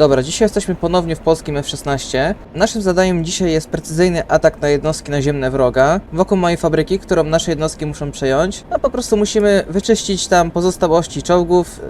Dobra, dzisiaj jesteśmy ponownie w polskim F-16. Naszym zadaniem dzisiaj jest precyzyjny atak na jednostki naziemne wroga wokół mojej fabryki, którą nasze jednostki muszą przejąć. A po prostu musimy wyczyścić tam pozostałości czołgów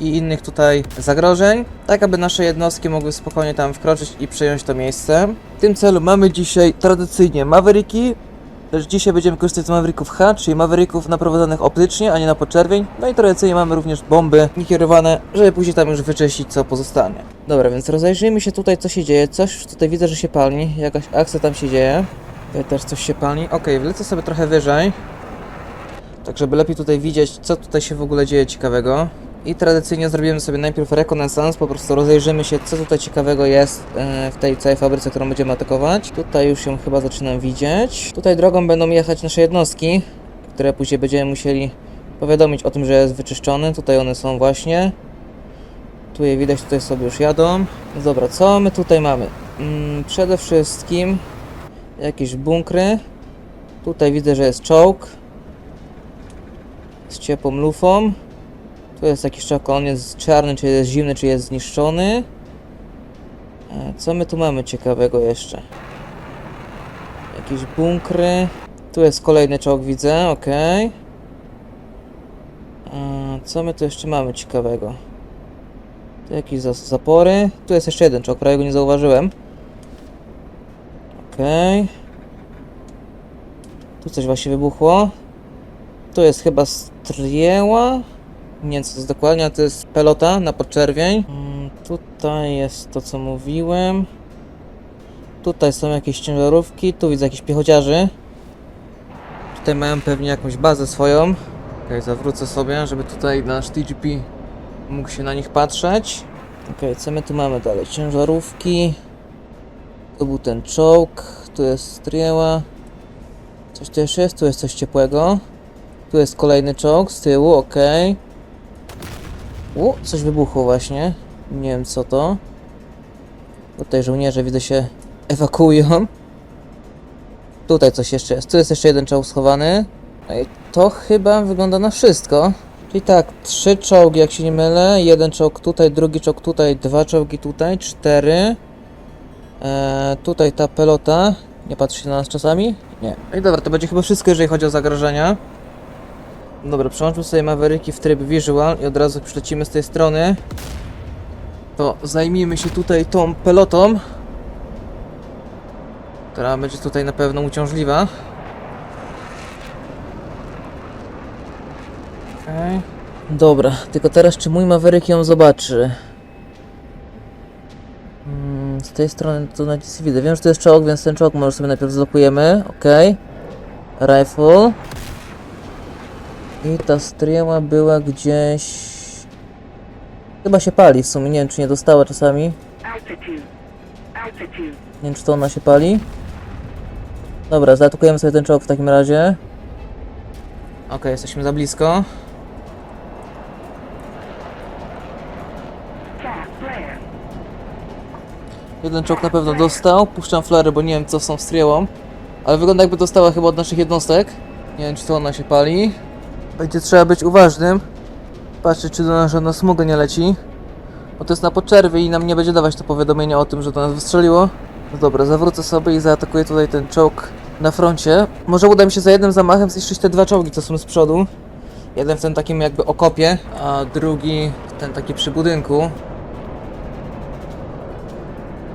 yy, i innych tutaj zagrożeń, tak aby nasze jednostki mogły spokojnie tam wkroczyć i przejąć to miejsce. W tym celu mamy dzisiaj tradycyjnie Mavericki, Lecz dzisiaj będziemy korzystać z Mavericków H, czyli Mavericków naprowadzanych optycznie, a nie na podczerwień. No i tradycyjnie mamy również bomby niekierowane, żeby później tam już wyczyścić co pozostanie. Dobra, więc rozejrzyjmy się tutaj co się dzieje. Coś tutaj widzę, że się pali. Jakaś akcja tam się dzieje. Tutaj też coś się pali. Okej, wlecę sobie trochę wyżej. Tak, żeby lepiej tutaj widzieć, co tutaj się w ogóle dzieje ciekawego. I tradycyjnie zrobimy sobie najpierw rekonesans, po prostu rozejrzymy się, co tutaj ciekawego jest e, w tej całej fabryce, którą będziemy atakować. Tutaj już ją chyba zaczynam widzieć. Tutaj drogą będą jechać nasze jednostki, które później będziemy musieli powiadomić o tym, że jest wyczyszczony. Tutaj one są właśnie. Tu je widać, tutaj sobie już jadą. Dobra, co my tutaj mamy? Mm, przede wszystkim jakieś bunkry. Tutaj widzę, że jest czołg z ciepłą lufą. Tu jest jakiś czok, on jest czarny, czy jest zimny, czy jest zniszczony. E, Co my tu mamy ciekawego jeszcze? Jakieś bunkry. Tu jest kolejny czołg, widzę, okej. E, Co my tu jeszcze mamy ciekawego? Tu jakieś zapory. Tu jest jeszcze jeden czołg, prawie go nie zauważyłem. Okej. Tu coś właśnie wybuchło. Tu jest chyba strieła. Nie wiem co to jest dokładnie, ale to jest pelota na podczerwień. Mm, Tutaj jest to co mówiłem. Tutaj są jakieś ciężarówki, tu widzę jakichś piechociarzy. Tutaj mają pewnie jakąś bazę swoją. Okej, zawrócę sobie, żeby tutaj nasz TGP mógł się na nich patrzeć. Okej, co my tu mamy dalej? Ciężarówki. Tu był ten czołg, tu jest strieła. Coś jeszcze jest? Tu jest coś ciepłego. Tu jest kolejny czołg z tyłu, okej. U, coś wybuchło właśnie. Nie wiem co to. Tutaj żołnierze widzę się ewakuują. Tutaj coś jeszcze jest. Tu jest jeszcze jeden czołg schowany. No i to chyba wygląda na wszystko. Czyli tak, trzy czołgi jak się nie mylę. Jeden czołg tutaj, drugi czołg tutaj, dwa czołgi tutaj, cztery. Eee, tutaj ta pelota. Nie patrzy się na nas czasami? Nie. No i dobra, to będzie chyba wszystko, jeżeli chodzi o zagrożenia. Dobra, przełączmy sobie Mavericki w tryb visual i od razu przylecimy z tej strony. To zajmijmy się tutaj tą pelotą. Która będzie tutaj na pewno uciążliwa. Okej. Dobra, tylko teraz czy mój Maverick ją zobaczy? Mm, z tej strony to na nic nie widzę. Wiem, że to jest czołg, więc ten czołg może sobie najpierw zlokujemy. Okej. Rifle. I ta strieła była gdzieś... Chyba się pali w sumie, nie wiem czy nie dostała czasami. Nie wiem czy to ona się pali. Dobra, zaatakujemy sobie ten czołg w takim razie. Okej, jesteśmy za blisko. Jeden czołg na pewno dostał. Puszczam flary, bo nie wiem co z tą striełą. Ale wygląda jakby dostała chyba od naszych jednostek. Nie wiem czy to ona się pali. Będzie trzeba być uważnym. Patrzeć czy do nas żadna smuga nie leci. Bo to jest na poczerwie i nam nie będzie dawać to powiadomienia o tym, że do nas wystrzeliło. No dobra, zawrócę sobie i zaatakuję tutaj ten czołg na froncie. Może uda mi się za jednym zamachem zniszczyć te dwa czołgi, co są z przodu. Jeden w tym takim jakby okopie, a drugi ten taki przy budynku.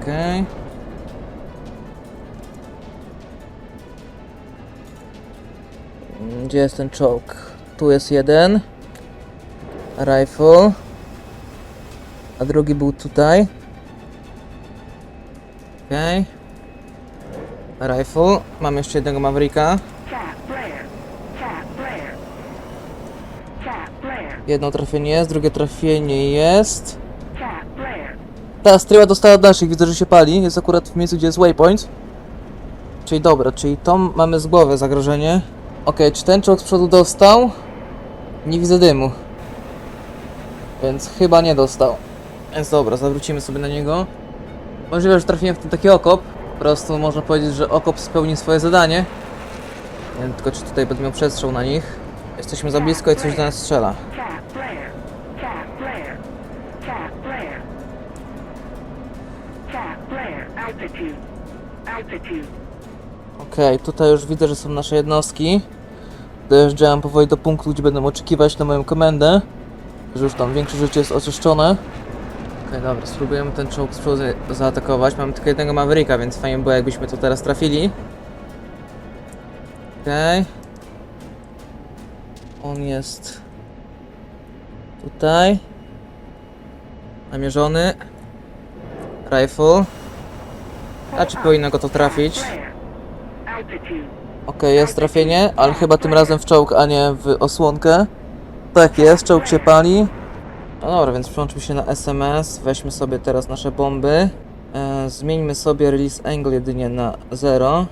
Okej. Mm, Gdzie jest ten czołg? Tu jest jeden. Rifle. A drugi był tutaj. Okej. Rifle. Mam jeszcze jednego Mavericka. Jedno trafienie jest, drugie trafienie jest. Ta stryła dostała od naszych, widzę, że się pali. Jest akurat w miejscu, gdzie jest waypoint. Czyli dobra, czyli to mamy z głowy zagrożenie. Okej, czy ten czołg z przodu dostał? Nie widzę dymu. Więc chyba nie dostał. Więc dobra, zawrócimy sobie na niego. Możliwe, że trafiłem w ten taki okop. Po prostu można powiedzieć, że okop spełni swoje zadanie. Nie wiem tylko, czy tutaj będę miał przestrzał na nich. Jesteśmy za blisko i coś do nas strzela. Okej, tutaj już widzę, że są nasze jednostki. Dojeżdżałem powoli do punktu, gdzie będą oczekiwać na moją komendę. Że już tam większość rzeczy jest oczyszczone. Okej, dobra, spróbujemy ten czołg z przodu za- zaatakować. Mamy tylko jednego Mavericka, więc fajnie było jakbyśmy to teraz trafili. Okej. On jest tutaj. Namierzony. Rifle. A czy powinno go to trafić? Okej, jest trafienie, ale chyba tym razem w czołg, a nie w osłonkę. Tak jest, czołg się pali. No dobra, więc przełączmy się na SMS. Weźmy sobie teraz nasze bomby. E, zmieńmy sobie release angle jedynie na 0,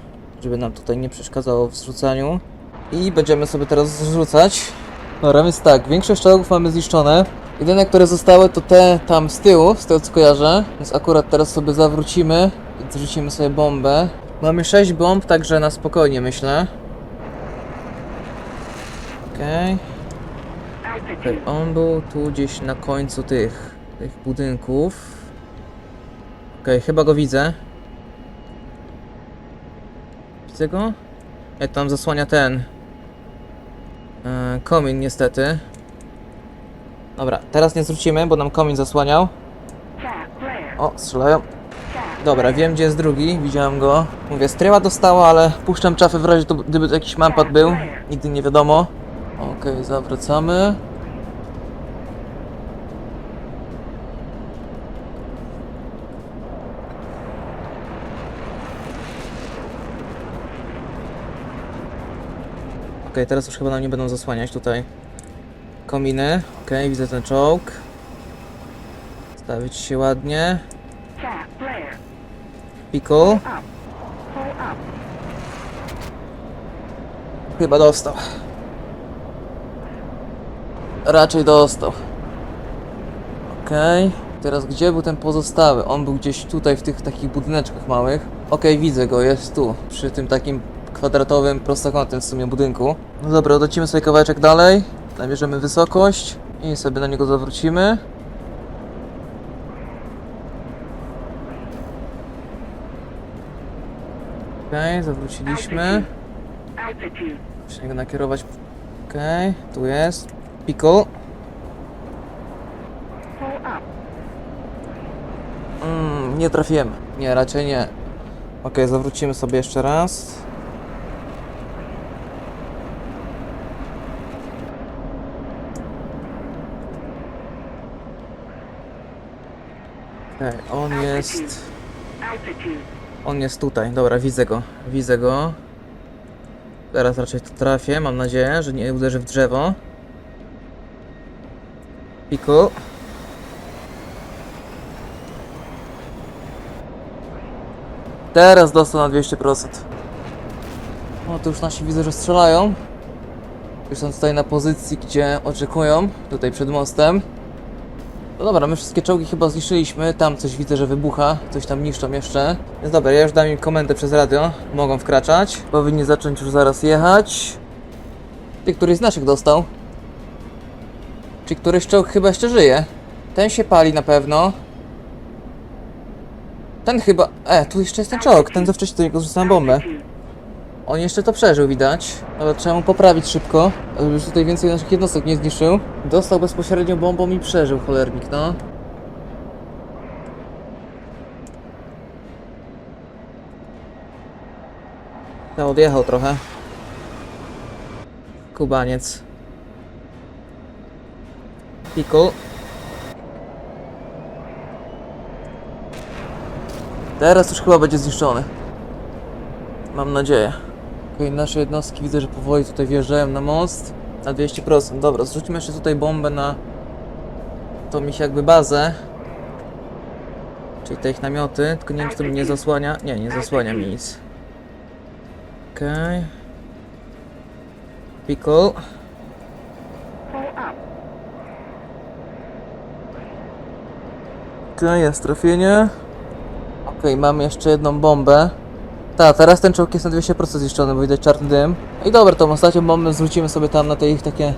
żeby nam tutaj nie przeszkadzało w zrzucaniu. I będziemy sobie teraz zrzucać. Dobra, więc tak, większość czołgów mamy zniszczone. Jedyne, które zostały to te tam z tyłu, z tego co kojarzę. Więc akurat teraz sobie zawrócimy zrzucimy sobie bombę. Mamy 6 bomb, także na spokojnie myślę. Okej. Okej, on był tu gdzieś na końcu tych, tych budynków. Okej, chyba go widzę. Widzę go? Jak tam zasłania ten e, komin niestety. Dobra, teraz nie zwrócimy, bo nam komin zasłaniał. O, strzelają. Dobra, wiem gdzie jest drugi, widziałem go. Mówię, stryła dostała, ale puszczam czafę w razie, to, gdyby to jakiś manpad był. Nigdy nie wiadomo. Okej, zawracamy. Okej, teraz już chyba nam nie będą zasłaniać tutaj kominy. Okej, widzę ten czołg. Stawić się ładnie. Pickle. Chyba dostał. Raczej dostał. Okej. Teraz gdzie był ten pozostały? On był gdzieś tutaj w tych takich budyneczkach małych. Okej, widzę go, jest tu. Przy tym takim kwadratowym, prostokątnym w sumie budynku. No dobra, odlecimy sobie kawałeczek dalej. Namierzymy wysokość i sobie na niego zawrócimy. Okej, zawróciliśmy. Muszę go nakierować. Okej, tu jest. Pickle. Mm, nie trafiłem. Nie, raczej nie. Okej, zawrócimy sobie jeszcze raz. Okej, on jest... Altitude. On jest tutaj. Dobra, widzę go. Widzę go. Teraz raczej to trafię. Mam nadzieję, że nie uderzy w drzewo. Piku. Teraz dostał na 200%. O, to już nasi widzę, że strzelają. Już są tutaj na pozycji, gdzie oczekują. Tutaj przed mostem. No dobra, my wszystkie czołgi chyba zniszczyliśmy. Tam coś widzę, że wybucha. Coś tam niszczą jeszcze. Więc dobra, ja już dam im komendę przez radio. Mogą wkraczać. Powinni zacząć już zaraz jechać. Ty, któryś z naszych dostał. Czy któryś czołg chyba jeszcze żyje? Ten się pali na pewno. Ten chyba... E, tu jeszcze jest ten czołg. Ten, co wcześniej do niego zrzucałem bombę. On jeszcze to przeżył, widać. Ale trzeba mu poprawić szybko, żeby już tutaj więcej naszych jednostek nie zniszczył. Dostał bezpośrednio bombą i przeżył, cholernik, no. No, odjechał trochę. Kubaniec. Piku. Teraz już chyba będzie zniszczony. Mam nadzieję. Okej, nasze jednostki widzę, że powoli tutaj wjeżdżają na most. Na 200%. Dobra, zrzućmy jeszcze tutaj bombę na tą ich jakby bazę. Czyli te ich namioty. Tylko nie wiem, czy to mi nie zasłania. Nie, nie zasłania mi nic. Okej. Pickle. Pull up. Okej, jest trafienie. Okej, mamy jeszcze jedną bombę. Tak, teraz ten czołg jest na 200% zniszczony, bo widać czarny dym. I dobra, tą ostatnią bombę zwrócimy sobie tam na te ich takie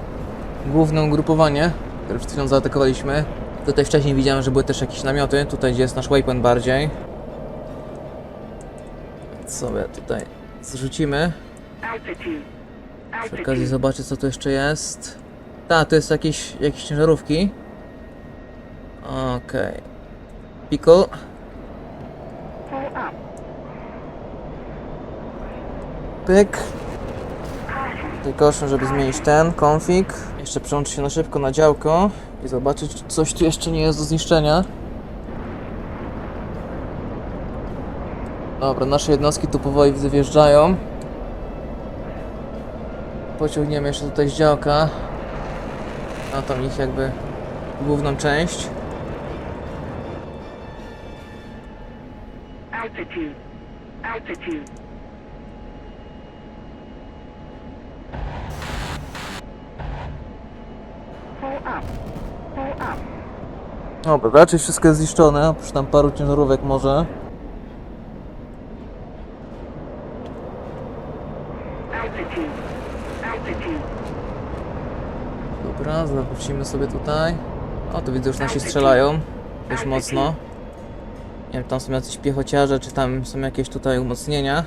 główne ugrupowanie, które przed chwilą zaatakowaliśmy. Tutaj wcześniej widziałem, że były też jakieś namioty, tutaj gdzie jest nasz waypoint bardziej. sobie tutaj zrzucimy. Przy okazji zobaczę co tu jeszcze jest. Ta, to jest jakieś, jakieś ciężarówki. Okej. Pickle. Pyk. Tylko żeby zmienić ten konfig. Jeszcze przełączyć się na szybko na działko i zobaczyć, czy coś tu jeszcze nie jest do zniszczenia. Dobra, nasze jednostki tu powoli widzę wjeżdżają. Pociągniemy jeszcze tutaj z działka. Na tą ich jakby główną część. Altitude. Altitude. Dobra, raczej wszystko jest zniszczone, oprócz tam paru ciężarówek może. Dobra, zawrócimy sobie tutaj. O, tu widzę, już nasi strzelają. Dość mocno. Nie wiem, tam są jacyś piechociarze, czy tam są jakieś tutaj umocnienia.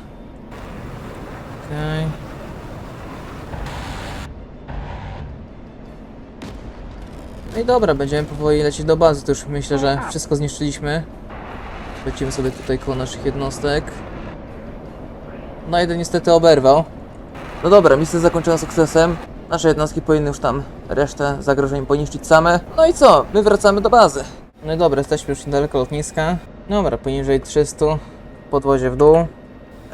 Okej. No i dobra, będziemy powoli lecieć do bazy, to już myślę, że wszystko zniszczyliśmy. Lecimy sobie tutaj koło naszych jednostek. No jeden niestety oberwał. No dobra, misja zakończona sukcesem. Nasze jednostki powinny już tam resztę zagrożeń poniszczyć same. No i co? My wracamy do bazy. No i dobra, jesteśmy już niedaleko lotniska. Dobra, poniżej 300. Podwozie w dół.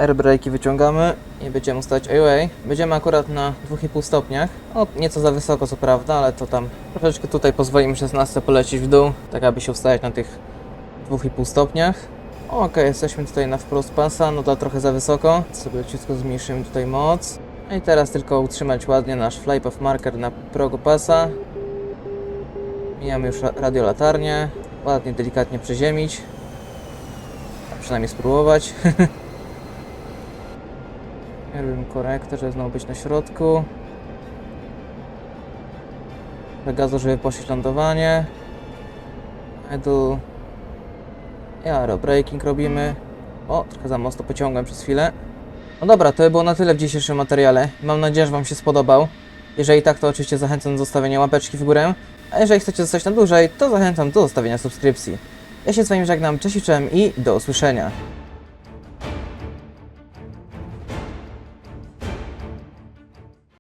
Airbrake'i wyciągamy i będziemy ustawiać AOA. Będziemy akurat na 2,5 stopniach. O, nieco za wysoko co prawda, ale to tam troszeczkę tutaj pozwolimy 16 polecieć w dół, tak aby się ustawiać na tych 2,5 stopniach. Okej, jesteśmy tutaj na wprost pasa, no to trochę za wysoko. Sobie leciutko zmniejszymy tutaj moc. No i teraz tylko utrzymać ładnie nasz flypath marker na progu pasa. Mijamy już ra- radiolatarnię. Ładnie, delikatnie przeziemić. A przynajmniej spróbować. Robimy korektę, żeby znowu być na środku. Gazu, żeby poszlić lądowanie. Idle. I aerobraking robimy. O, trochę za mocno pociągłem przez chwilę. No dobra, to by było na tyle w dzisiejszym materiale. Mam nadzieję, że Wam się spodobał. Jeżeli tak, to oczywiście zachęcam do zostawienia łapeczki w górę. A jeżeli chcecie zostać na dłużej, to zachęcam do zostawienia subskrypcji. Ja się z Wami żegnam, cześć i i do usłyszenia.